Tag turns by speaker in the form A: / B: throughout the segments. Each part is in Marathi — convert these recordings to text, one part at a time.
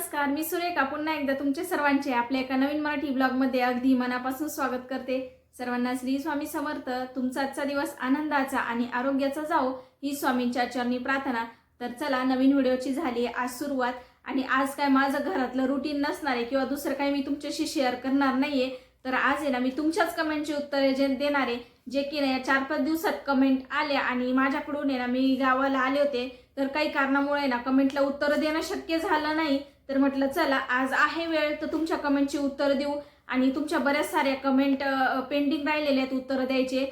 A: नमस्कार मी सुरेखा. पुन्हा एकदा तुमचे सर्वांचे आपल्या एका नवीन मराठी ब्लॉगमध्ये अगदी मनापासून स्वागत करते. सर्वांना श्री स्वामी समर्थ. तुमचा आजचा दिवस आनंदाचा आणि आरोग्याचा जाओ ही स्वामींच्या चरणी प्रार्थना. तर चला नवीन व्हिडिओची झाली आहे आज सुरुवात. आणि आज काय माझं घरातलं रुटीन नसणार आहे किंवा दुसरं काही मी तुमच्याशी शेअर करणार नाहीये. तर आज आहे ना मी तुमच्याच कमेंटची उत्तरे जे देणार आहे जे की नाही चार पाच दिवसात कमेंट आले आणि माझ्याकडून आहे ना मी गावाला आले होते. तर काही कारणामुळे ना कमेंटला उत्तरं देणं शक्य झालं नाही. तर म्हटलं चला आज आहे वेळ तर तुमच्या कमेंटची उत्तरं देऊ. आणि तुमच्या बऱ्याच साऱ्या कमेंट पेंडिंग राहिलेल्या आहेत उत्तरं द्यायचे.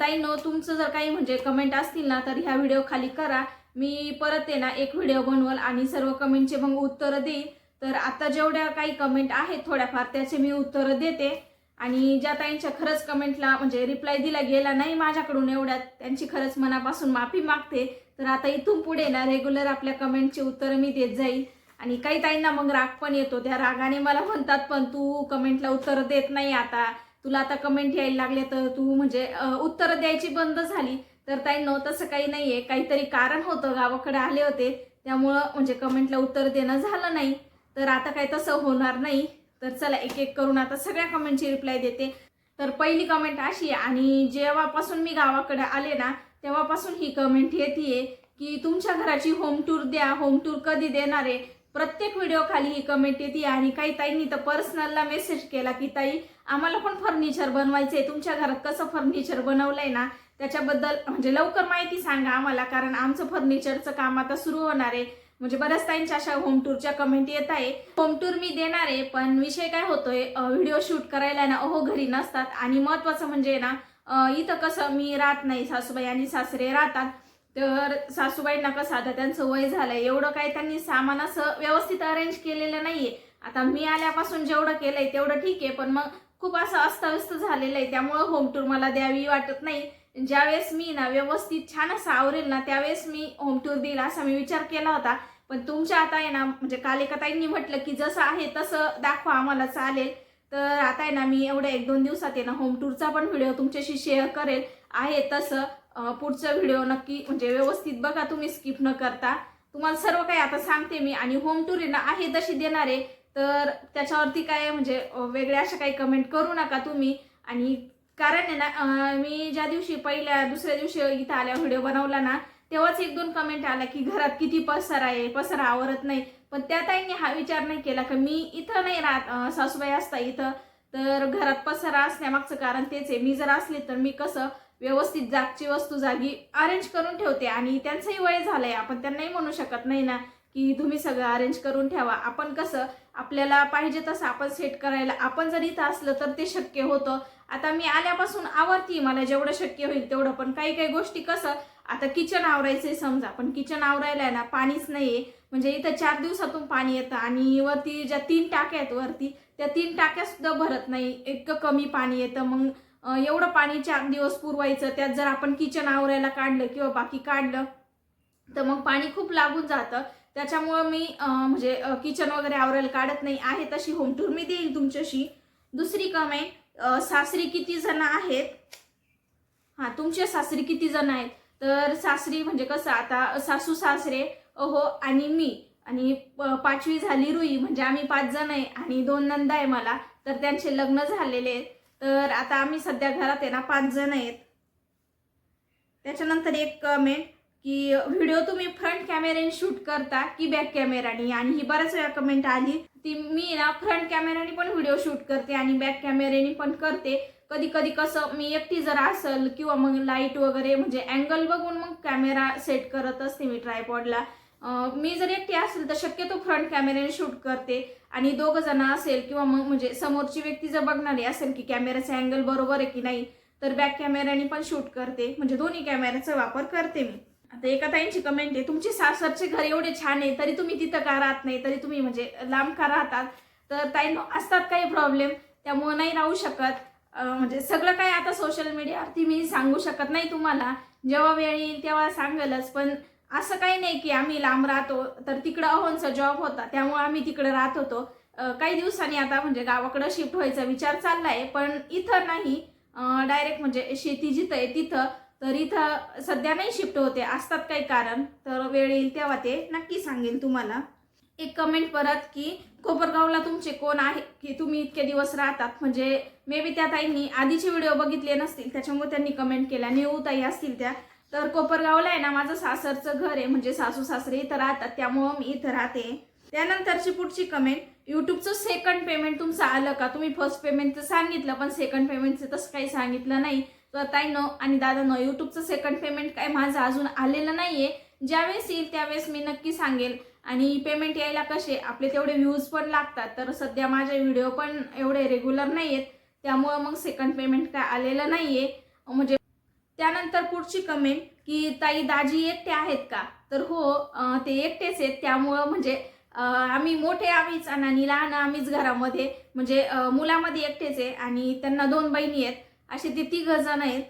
A: ताई नो तुमचं जर काही म्हणजे कमेंट असतील ना तर ह्या व्हिडिओ खाली करा. मी परत आहे ना एक व्हिडिओ बनवल आणि सर्व कमेंटचे मग उत्तरं देईन. तर आता जेवढ्या काही कमेंट आहेत थोड्याफार त्याचे मी उत्तरं देते. आणि ज्या ताईंच्या खरंच कमेंटला म्हणजे रिप्लाय दिला गेला नाही माझ्याकडून एवढ्यात त्यांची खरंच मनापासून माफी मागते. तर आता इथून पुढे ना रेग्युलर आपल्या कमेंटची उत्तरं मी देत जाईल आणि काही ताईंना मग राग पण येतो. त्या रागाने मला म्हणतात पण तू कमेंटला उत्तर देत नाही आता. तुला आता कमेंट यायला लागले तर तू म्हणजे उत्तर उत्तरं द्यायची बंद झाली. तर ताईंनो तसं काही नाही आहे काहीतरी कारण होतं. गावाकडे आले होते. त्यामुळं म्हणजे कमेंटला उत्तर देणं झालं नाही. तर आता काही तसं होणार नाही. तर चला एक एक करून आता सगळ्या कमेंटची रिप्लाय देते. तर पहिली कमेंट अशी आहे आणि जेव्हापासून मी गावाकडे आले ना तेव्हापासून ही कमेंट येते की तुमच्या घराची होम टूर द्या. होम टूर कधी देणार आहे? प्रत्येक व्हिडिओ खाली ही कमेंट येते आणि काही ताईंनी तर पर्सनलला मेसेज केला की ताई आम्हाला पण फर्निचर बनवायचं आहे तुमच्या घरात कसं फर्निचर बनवलंय ना त्याच्याबद्दल म्हणजे लवकर माहिती सांगा आम्हाला कारण आमचं फर्निचरचं काम आता सुरू होणार आहे. म्हणजे बऱ्याच ताईंच्या अशा होम टूरच्या कमेंट येत आहे. होम टूर मी देणार आहे पण विषय काय होतोय व्हिडिओ शूट करायला ना अहो घरी नसतात. आणि महत्वाचं म्हणजे ना इथं कसं मी राहत नाही सासूबाई आणि सासरे राहतात. तर सासूबाईंना कसं आता त्यांचं वय झालंय एवढं काही त्यांनी सामान असं व्यवस्थित अरेंज केलेलं नाहीये. आता मी आल्यापासून जेवढं केलंय तेवढं ठीक आहे पण मग खूप असं अस्तव्यस्त झालेलं आहे त्यामुळं होम टूर मला द्यावी वाटत नाही. ज्यावेळेस मी ना व्यवस्थित छान असं आवरेल ना त्यावेळेस मी होम टूर देईल असा मी विचार केला होता. पण तुमच्या आता आहे ना म्हणजे काल एका ताईंनी म्हटलं की जसं आहे तसं दाखवा आम्हाला चालेल. तर आता आहे ना मी एवढ्या एक दोन दिवसात आहे ना होम टूरचा पण व्हिडिओ तुमच्याशी शेअर करेल. आहे तसं. पुढचा व्हिडिओ नक्की म्हणजे व्यवस्थित बघा तुम्ही स्किप न करता. तुम्हाला सर्व काही आता सांगते मी. आणि होम टूर आहे ना आहे तशी देणार आहे. तर त्याच्यावरती काय म्हणजे वेगळ्या अशा काही कमेंट करू नका तुम्ही. आणि कारण आहे ना मी ज्या दिवशी पहिल्या दुसऱ्या दिवशी इथं आल्या व्हिडिओ बनवला ना तेव्हाच एक दोन कमेंट आला की घरात किती पसर आहे पसारा आवरत नाही. पण त्या ताईंनी हा विचार नाही केला की मी इथं नाही राहत सासूबाई असता इथं. तर घरात पसारा असण्यामागचं कारण तेच आहे. मी जर असले तर मी कसं व्यवस्थित जागची वस्तू जागी अरेंज करून ठेवते आणि त्यांचंही वय झालंय. आपण त्यांनाही म्हणू शकत नाही ना की तुम्ही सगळं अरेंज करून ठेवा. आपण कसं आपल्याला पाहिजे तसं आपण सेट करायला. आपण जर इथं असलं तर ते शक्य होतं. आता मी आल्यापासून आवरती मला जेवढं शक्य होईल तेवढं. पण काही काही गोष्टी कसं आता किचन आवरायचंय समजा. पण किचन आवरायला आहे ना पाणीच नाहीये. म्हणजे इथं चार दिवसातून पाणी येतं आणि वरती ज्या तीन टाक्या आहेत वरती त्या तीन टाक्या सुद्धा भरत नाही. इतकं कमी पाणी येतं. मग एवढं पाणी चार दिवस पुरवायचं त्यात जर आपण किचन आवरायला काढलं किंवा बाकी काढलं तर मग पाणी खूप लागून जातं. त्याच्यामुळं मी म्हणजे किचन वगैरे आवरायला काढत नाही. आहे तशी होम टूर मी देईल तुमच्याशी. दुसरी कमेंट सासरी किती जण आहेत? हां तुमचे सासरी किती जण आहेत? तर सासरी म्हणजे कसं आता सासू सासरे अहो आणि मी. आणि प- पाचवी झाली रुई म्हणजे आम्ही पाच जण आहे आणि दोन नंदा आहे मला. तर त्यांचे लग्न झालेले आहेत. तर आता आम्ही सध्या घरात आहे ना पाच जण आहेत. त्याच्यानंतर एक कमेंट की व्हिडिओ तुम्ही फ्रंट कॅमेऱ्याने शूट करता की बॅक कॅमेराने आणि ही बऱ्याच वेळा कमेंट आली. ती मी ना फ्रंट कॅमेऱ्याने पण व्हिडिओ शूट करते आणि बॅक कॅमेऱ्याने पण करते. कधी कधी कसं मी एकटी जर असेल किंवा मग लाइट वगैरे म्हणजे अँगल बघून मग कॅमेरा सेट करत असते मी ट्रायपॉडला मी जर एकटी असेल तर शक्यतो फ्रंट कॅमेऱ्याने शूट करते. आणि दोघं जण असेल किंवा मग म्हणजे समोरची व्यक्ती जर बघणारी असेल की कॅमेराचा अँगल बरोबर आहे की नाही तर बॅक कॅमेऱ्याने पण शूट करते. म्हणजे दोन्ही कॅमेऱ्याचा वापर करते मी. आता एका ताईंची कमेंट आहे तुमचे सासरचे घर एवढे छान आहे तरी तुम्ही तिथं का राहत नाही? तरी तुम्ही म्हणजे लांब का राहतात? तर ताई असतात काही प्रॉब्लेम त्यामुळे नाही राहू शकत. म्हणजे सगळं काही आता सोशल मीडियावरती मी सांगू शकत नाही तुम्हाला. जेव्हा वेळ येईल तेव्हा सांगेलच पण असं काही नाही की आम्ही लांब राहतो तर तिकडं अहोंचा जॉब होता त्यामुळे आम्ही तिकडे राहत होतो. काही दिवसांनी आता म्हणजे गावाकडं शिफ्ट व्हायचा विचार चालला आहे पण इथं नाही. डायरेक्ट म्हणजे शेती जिथं आहे तिथं तर इथं सध्या नाही शिफ्ट होते असतात काही कारण. तर वेळ येईल तेव्हा ते नक्की सांगेन तुम्हाला. एक कमेंट परत की कोपरगावला तुमचे कोण आहे? की तुम्ही इतके दिवस राहतात? म्हणजे मे बी त्या ताईंनी आधीचे व्हिडिओ बघितले नसतील त्याच्यामुळे त्यांनी कमेंट केल्या. नेऊ ताई असतील त्या. तर कोपरगावला आहे ना माझं सासरचं घर आहे म्हणजे सासू सासरे इथं राहतात त्यामुळं मी इथं राहते. त्यानंतरची पुढची कमेंट युट्यूबचं सेकंड पेमेंट तुमचं आलं का? तुम्ही फर्स्ट पेमेंटचं सांगितलं पण सेकंड पेमेंटचं तसं काही सांगितलं नाही. तर ताईनं आणि दादा नो युट्यूबचं सेकंड पेमेंट काय माझं अजून आलेलं नाही आहे ज्यावेळेस येईल त्यावेळेस मी नक्की सांगेल. आणि पेमेंट यायला कसे आपले तेवढे व्ह्यूज पण लागतात तर सध्या माझे व्हिडिओ पण एवढे रेग्युलर नाही आहेत त्यामुळं मग सेकंड पेमेंट काय आलेलं नाही आहे म्हणजे त्यानंतर पुढची कमेंट की ताई दाजी एकटे आहेत का? तर हो ते एकटेच आहेत. त्यामुळं म्हणजे आम्ही मोठे आम्हीच आणि लहान आम्हीच घरामध्ये. म्हणजे मुलामध्ये एकटेच आहे आणि त्यांना दोन बहिणी आहेत. असे ते तिघ जण आहेत.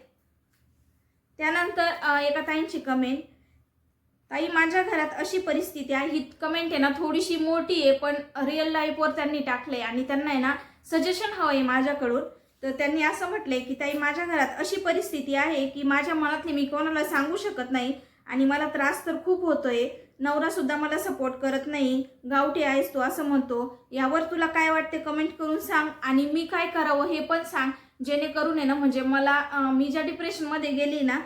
A: त्यानंतर एका ताईंची कमेंट ताई माझ्या घरात अशी परिस्थिती आहे. ही कमेंट आहे ना थोडीशी मोठी आहे पण रिअल लाईफवर त्यांनी टाकलंय आणि त्यांना आहे ना सजेशन हवं आहे माझ्याकडून. तर त्यांनी असं म्हटलंय की ताई माझ्या घरात अशी परिस्थिती आहे की माझ्या मनातली मी कोणाला सांगू शकत नाही आणि मला त्रास तर खूप होतोय. नवरा सुद्धा मला सपोर्ट करत नाही. गावठी आहेस तू असं म्हणतो. यावर तुला काय वाटते कमेंट करून सांग आणि मी काय करावं हे पण सांग. जेणेकरून आहे ना म्हणजे मला मी ज्या डिप्रेशनमध्ये गेली ना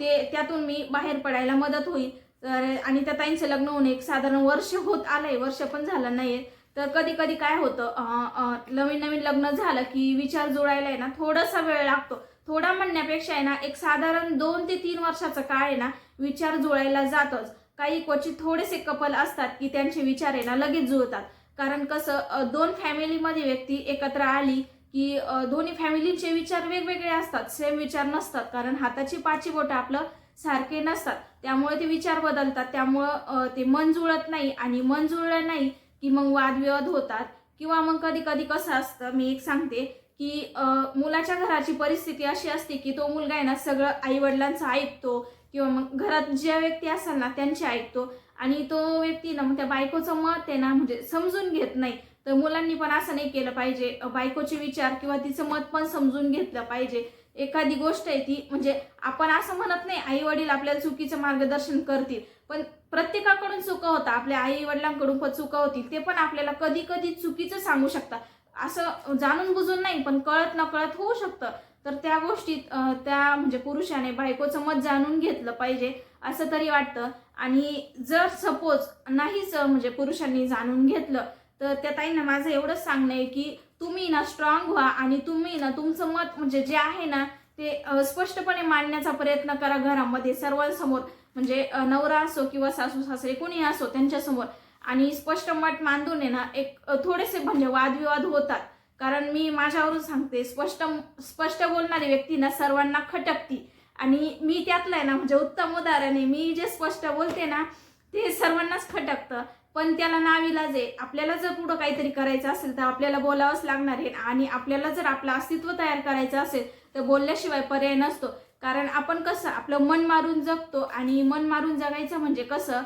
A: ते त्यातून मी बाहेर पडायला मदत होईल. तर आणि त्या ताईंचं लग्न होऊन एक साधारण वर्ष होत आलंय. वर्ष पण झालं नाही आहे तर कधी कधी काय होतं नवीन नवीन लग्न झालं की विचार जुळायला आहे ना थोडासा वेळ लागतो. थोडा म्हणण्यापेक्षा आहे ना एक साधारण दोन ते तीन वर्षाचा काळ आहे ना विचार जुळायला जातोच. काही क्वचित थोडेसे कपल असतात की त्यांचे विचार आहे ना लगेच जुळतात. कारण कसं दोन फॅमिलीमध्ये व्यक्ती एकत्र आली की दोन्ही फॅमिलीचे विचार वेगवेगळे असतात. सेम विचार नसतात. कारण हाताची पाची बोटं आपलं सारखे नसतात. त्यामुळे ते विचार बदलतात. त्यामुळं ते मन जुळत नाही आणि मन जुळलं नाही की मग वादविवाद होतात. किंवा मग कधी कधी कसं असतं मी एक सांगते की मुलाच्या घराची परिस्थिती अशी असते की तो मुलगा आहे ना सगळं आई वडिलांचं ऐकतो किंवा मग घरात ज्या व्यक्ती असाल ना त्यांचे ऐकतो. आणि तो व्यक्ती ना मग त्या बायकोचं मत आहे ना म्हणजे समजून घेत नाही. तर मुलांनी पण असं नाही केलं पाहिजे. बायकोचे विचार किंवा तिचं मत पण समजून घेतलं पाहिजे. एखादी गोष्ट आहे ती म्हणजे आपण असं म्हणत नाही आई वडील आपल्याला चुकीचं मार्गदर्शन करतील. पण प्रत्येकाकडून चुका होता. आपल्या आई वडिलांकडून पण चुका होती. ते पण आपल्याला कधी कधी चुकीचं सांगू शकतात. असं जाणून बुजून नाही पण कळत न कळत होऊ शकतं. तर त्या गोष्टीत त्या म्हणजे पुरुषाने बायकोचं मत जाणून घेतलं पाहिजे असं तरी वाटतं. आणि जर सपोज नाहीच म्हणजे पुरुषांनी जाणून घेतलं तर त्या ताईंना माझं एवढंच सांगणं आहे की तुम्ही ना स्ट्रॉंग व्हा आणि तुम्ही ना तुमचं मत म्हणजे जे आहे ना ते स्पष्टपणे मांडण्याचा प्रयत्न करा घरामध्ये सर्वांसमोर. म्हणजे नवरा असो किंवा सासू सासरे कोणी असो त्यांच्यासमोर आणि स्पष्ट मत मांडून आहे ना एक थोडेसे म्हणजे वादविवाद होतात. कारण मी माझ्यावरून सांगते स्पष्ट स्पष्ट बोलणारी व्यक्ती ना सर्वांना खटकती. आणि मी त्यातलं आहे ना म्हणजे उत्तम उदाहरण आहे मी जे स्पष्ट बोलते ना ते सर्वांनाच खटकतं. पण त्याला नाविलाज आहे आपल्याला जर पुढं काहीतरी करायचं असेल तर आपल्याला बोलावंच लागणार आहे. आणि आपल्याला जर आपलं अस्तित्व तयार करायचं असेल तर बोलल्याशिवाय पर्याय नसतो. कारण आपण कसं आपलं मन मारून जगतो आणि मन मारून जगायचं म्हणजे कसं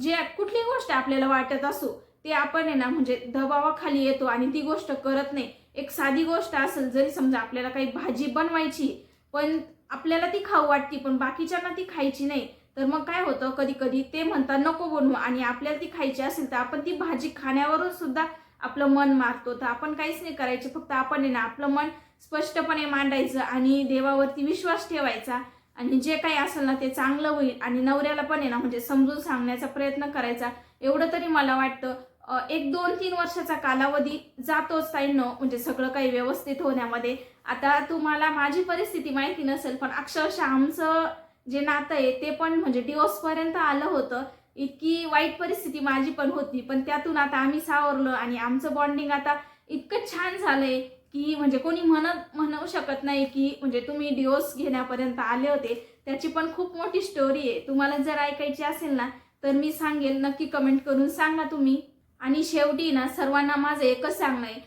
A: जे कुठली गोष्ट आपल्याला वाटत असू ते आपण आहे ना म्हणजे दबावाखाली येतो आणि ती गोष्ट करत नाही. एक साधी गोष्ट असेल जरी समजा आपल्याला काही भाजी बनवायची पण आपल्याला ती खाऊ वाटती पण बाकीच्यांना ती खायची नाही तर मग काय होतं कधी कधी ते म्हणतात नको बनवू. आणि आपल्याला ती खायची असेल तर आपण ती भाजी खाण्यावरून सुद्धा आपलं मन मारतो. तर आपण काहीच नाही करायचे फक्त आपण आहे ना आपलं मन स्पष्टपणे मांडायचं आणि देवावरती विश्वास ठेवायचा. आणि जे काही असेल ना ते चांगलं होईल आणि नवऱ्याला पण आहे ना म्हणजे समजून सांगण्याचा प्रयत्न करायचा. एवढं तरी मला वाटतं एक दोन तीन वर्षाचा कालावधी जातोच ताईंनो म्हणजे सगळं काही व्यवस्थित होण्यामध्ये. आता तुम्हाला माझी परिस्थिती माहिती नसेल पण अक्षरशः आमचं जे नातं आहे ते पण म्हणजे डिवोर्सपर्यंत आलं होतं. इतकी वाईट परिस्थिती माझी पण होती पण त्यातून आता आम्ही सावरलो आणि आमचं बॉन्डिंग आता इतकं छान झालंय. की म्हणजे कोणी म्हणत म्हणू शकत नाही की म्हणजे तुम्ही डिओस घेण्यापर्यंत आले होते. त्याची पण खूप मोठी स्टोरी आहे. तुम्हाला जर ऐकायची असेल ना तर मी सांगेल नक्की कमेंट करून सांगा तुम्ही. आणि शेवटी ना सर्वांना माझं एकच सांगणं आहे.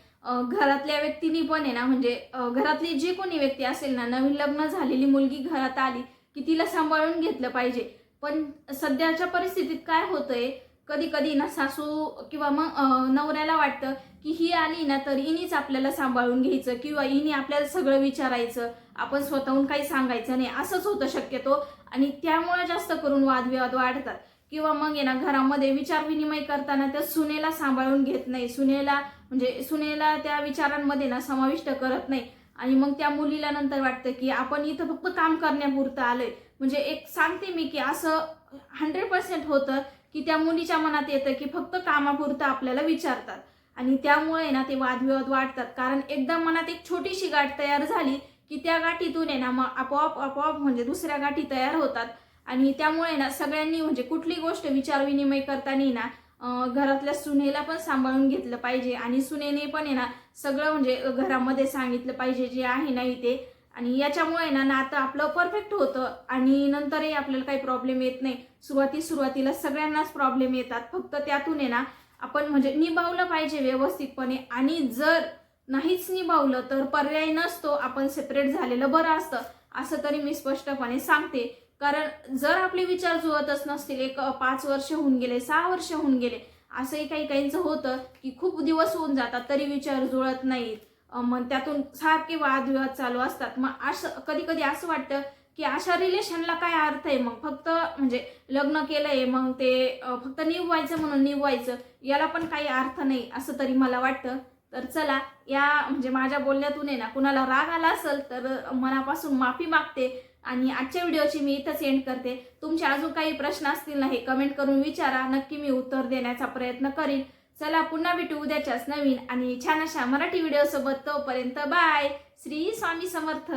A: घरातल्या व्यक्तीनी पण आहे ना म्हणजे घरातली जी कोणी व्यक्ती असेल ना नवीन लग्न झालेली मुलगी घरात आली की तिला सांभाळून घेतलं पाहिजे. पण सध्याच्या परिस्थितीत काय होतंय? कधी कधी ना सासू किंवा मग नवऱ्याला वाटतं की ही आली ना तर इनीच आपल्याला सांभाळून घ्यायचं किंवा इनी आपल्याला सगळं विचारायचं. आपण स्वतःहून काही सांगायचं नाही असंच होतं शक्यतो. आणि त्यामुळे जास्त करून वादविवाद वाढतात. किंवा मग आहे ना घरामध्ये विचार विनिमय करताना त्या सुनेला सांभाळून घेत नाही. सुनेला म्हणजे सुनेला त्या विचारांमध्ये ना समाविष्ट करत नाही. आणि मग त्या मुलीला नंतर वाटतं की आपण इथं फक्त काम करण्यापुरतं आलोय. म्हणजे एक सांगते मी की असं हंड्रेड पर्सेंट होतं की त्या मुलीच्या मनात येतं की फक्त कामापुरतं आपल्याला विचारतात. आणि त्यामुळे ना ते वादविवाद वाढतात. कारण एकदा मनात एक छोटीशी गाठ तयार झाली की त्या गाठीतून आहे ना मग आपोआप आपोआप म्हणजे दुसऱ्या गाठी तयार होतात. आणि त्यामुळे ना सगळ्यांनी म्हणजे कुठली गोष्ट विचारविनिमय करताना ना घरातल्या सुनेला पण सांभाळून घेतलं पाहिजे. आणि सुनेने पण आहे ना सगळं म्हणजे घरामध्ये सांगितलं पाहिजे जे आहे नाही ते आणि याच्यामुळे ना नातं आपलं परफेक्ट होतं. आणि नंतरही आपल्याला काही प्रॉब्लेम येत नाही. सुरुवाती सुरुवातीला सगळ्यांनाच प्रॉब्लेम येतात. फक्त त्यातून आहे ना आपण म्हणजे निभावलं पाहिजे व्यवस्थितपणे. आणि जर नाहीच निभावलं तर पर्याय नसतो आपण सेपरेट झालेलं बरं असतं असं तरी मी स्पष्टपणे सांगते. कारण जर आपले विचार जुळतच नसतील एक पाच वर्ष होऊन गेले सहा वर्ष होऊन गेले असंही काही काहींचं होतं की खूप दिवस होऊन जातात तरी विचार जुळत नाहीत. मग त्यातून सारखे वादविवाद चालू असतात. मग असं कधी कधी असं वाटतं की अशा रिलेशनला काय अर्थ आहे? मग फक्त म्हणजे लग्न केलंय मग ते फक्त निभवायचं म्हणून निभवायचं याला पण काही अर्थ नाही असं तरी मला वाटतं. तर चला या म्हणजे माझ्या बोलण्यातून आहे ना कुणाला राग आला असेल तर मनापासून माफी मागते आणि आजच्या व्हिडिओची मी इथंच एंड करते. तुमचे अजून काही प्रश्न असतील ना हे कमेंट करून विचारा. नक्की मी उत्तर देण्याचा प्रयत्न करीन. चला पुन्हा भेटू उद्याच्याच नवीन आणि छान अशा मराठी व्हिडिओसोबत तोपर्यंत बाय श्री स्वामी समर्थ.